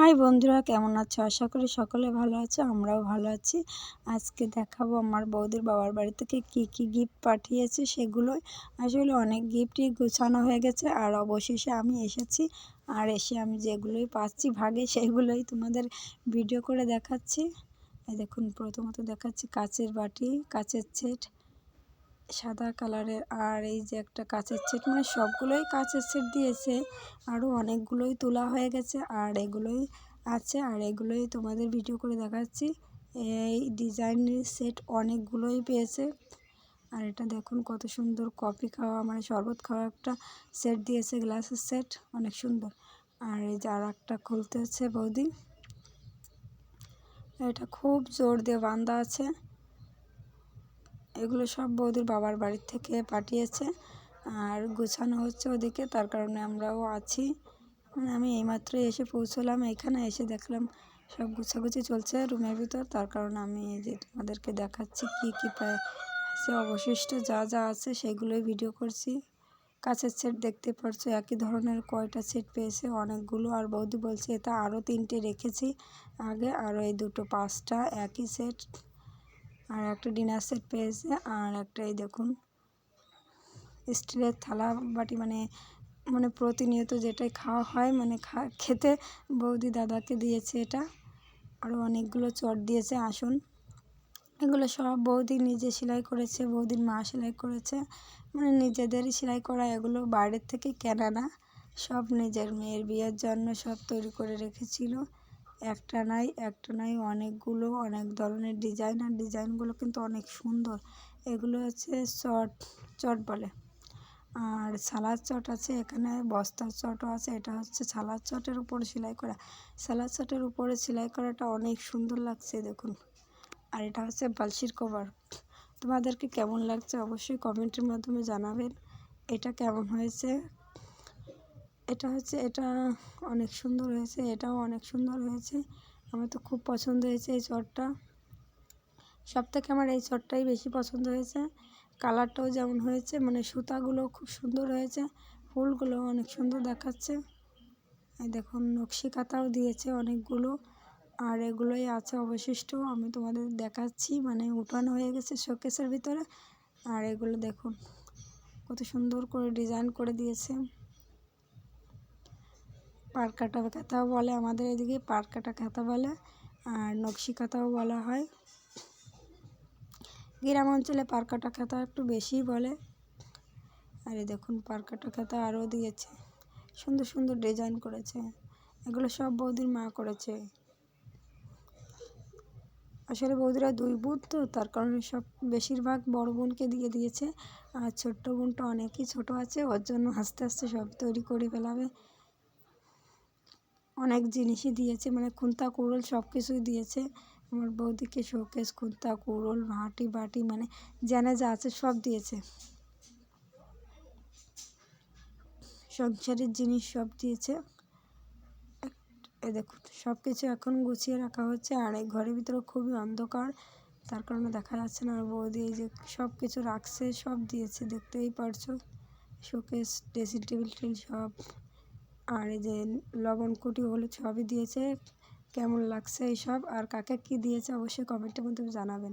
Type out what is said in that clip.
High বন্ধুরা, কেমন আছো? আশা করি সকলে ভালো আছো, আমরাও ভালো আছি। আজকে দেখাবো আমার বৌদির বাবার বাড়ি থেকে কি কি গিফট পাঠিয়েছে সেগুলোই আসলে অনেক গিফটই গুছানো হয়ে গেছে, আর অবশেষে আমি এসেছি, আর এসে আমি যেগুলোই পাচ্ছি ভাগে, সেগুলোই তোমাদের ভিডিও করে দেখাচ্ছি। দেখুন, প্রথমত দেখাচ্ছি কাচের বাটি, কাচের সেট সাদা কালারের আর এই যে একটা কাচের সেট মানে সবগুলোই কাচের সেট দিয়েছে। আরও অনেকগুলোই তোলা হয়ে গেছে আর এগুলোই আছে আর এগুলোই তোমাদের ভিডিও করে দেখাচ্ছি। এই ডিজাইনের সেট অনেকগুলোই পেয়েছে। আর এটা দেখুন কত সুন্দর কফি খাওয়া মানে শরবত খাওয়া একটা সেট দিয়েছে, গ্লাসের সেট অনেক সুন্দর। আর এই যে আর একটা খুলতে হচ্ছে বৌদি। এটা খুব জোর দিয়ে বান্ধা আছে। এগুলো সব বৌদির বাবার বাড়ির থেকে পাঠিয়েছে আর গোছানো হচ্ছে ওদিকে, তার কারণে আমরাও আছি। মানে আমি এইমাত্র এসে পৌঁছলাম, এখানে এসে দেখলাম সব গুছাগুছি চলছে রুমের ভিতর, তার কারণে আমি যে তোমাদেরকে দেখাচ্ছি কী কী সে অবশিষ্ট যা যা আছে সেগুলোই ভিডিও করছি। কাছের সেট দেখতে পারছ, একই ধরনের কয়টা সেট পেয়েছে অনেকগুলো, আর বৌদি বলছে এটা আরও তিনটে রেখেছি আগে আরও এই দুটো পাঁচটা একই সেট। আর একটা ডিনার সেট পেয়েছে। আর একটা এই দেখুন, স্টিলের থালা বাটি মানে মানে প্রতিনিয়ত যেটাই খাওয়া হয় মানে খা, খেতে বৌদি দাদাকে দিয়েছে এটা। আরও অনেকগুলো চট দিয়েছে, আসুন। এগুলো সব বৌদি নিজে সেলাই করেছে, বৌদির মা সেলাই করেছে। মানে নিজেদেরই সেলাই করা, এগুলো বাইরের থেকে কেনা না। সব নিজের মেয়ের বিয়ের জন্য সব তৈরি করে রেখেছিল। একটা নাই একটা নাই, অনেকগুলো, অনেক ধরনের ডিজাইন আর ডিজাইনগুলো কিন্তু অনেক সুন্দর। এগুলো হচ্ছে চট চট বলে। আর সালাদ চট আছে, এখানে বস্তার চটও আছে, এটা হচ্ছে সালাদ চটের উপরে সেলাই করা। সালাদ চটের উপরে সেলাই করাটা অনেক সুন্দর লাগছে, দেখুন। আর এটা হচ্ছে বালসির কভার। তোমাদেরকে কেমন লাগছে অবশ্যই কমেন্টের মাধ্যমে জানাবেন। এটা কেমন হয়েছে? এটা হচ্ছে, এটা অনেক সুন্দর হয়েছে, এটাও অনেক সুন্দর হয়েছে। আমার তো খুব পছন্দ হয়েছে এই চটটা। সব থেকে আমার এই চটটাই বেশি পছন্দ হয়েছে। কালারটাও যেমন হয়েছে মানে সুতাগুলো খুব সুন্দর হয়েছে ফুলগুলো অনেক সুন্দর দেখাচ্ছে। দেখুন নকশি কাতাও দিয়েছে অনেকগুলো, আর এগুলোই আছে অবশিষ্ট, আমি তোমাদের দেখাচ্ছি মানে উঠানো হয়ে গেছে শোকেসের ভিতরে। আর এগুলো দেখুন, কত সুন্দর করে ডিজাইন করে দিয়েছে। পার কাটা কাঁথাও বলে, আমাদের এদিকে পার কাটা কাঁথা বলে, আর নকশি কাঁথাও বলা হয়। গ্রাম অঞ্চলে পার কাটা কাঁথা একটু বেশিই বলে। আর এই দেখুন পার কাটা কাঁথা আরও দিয়েছে। সুন্দর সুন্দর ডিজাইন করেছে। এগুলো সব বৌদির মা করেছে। আসলে বৌদিরা দুই বোন তো, তার কারণে সব বেশিরভাগ বড় বোনকে দিয়ে দিয়েছে। আর ছোট্ট বোনটা অনেকই ছোট আছে, ওর জন্য আস্তে আস্তে সব তৈরি করে ফেলাবে। অনেক জিনিসই দিয়েছে মানে খুন্তা কুড়োল সব কিছুই দিয়েছে। আমার বৌদিকে শোকেস খুন্তা কুড়োল হাঁটি বাটি মানে জানে যা আছে সব দিয়েছে। সংসারের জিনিস সব দিয়েছে। দেখুন সব কিছু এখন গুছিয়ে রাখা হচ্ছে, আর এই ঘরের ভিতরে খুবই অন্ধকার। তার কারণে দেখা যাচ্ছে না, আর বৌদি এই যে সব কিছু রাখছে, সব দিয়েছে, দেখতেই পারছ। শোকেস ড্রেসিং টেবিল টেবিল সব আর এই যে লবণ কুটি, হলুদ সবই দিয়েছে। কেমন লাগছে এইসব? আর কাকে কী দিয়েছে? অবশ্যই কমেন্টের মধ্যে জানাবেন।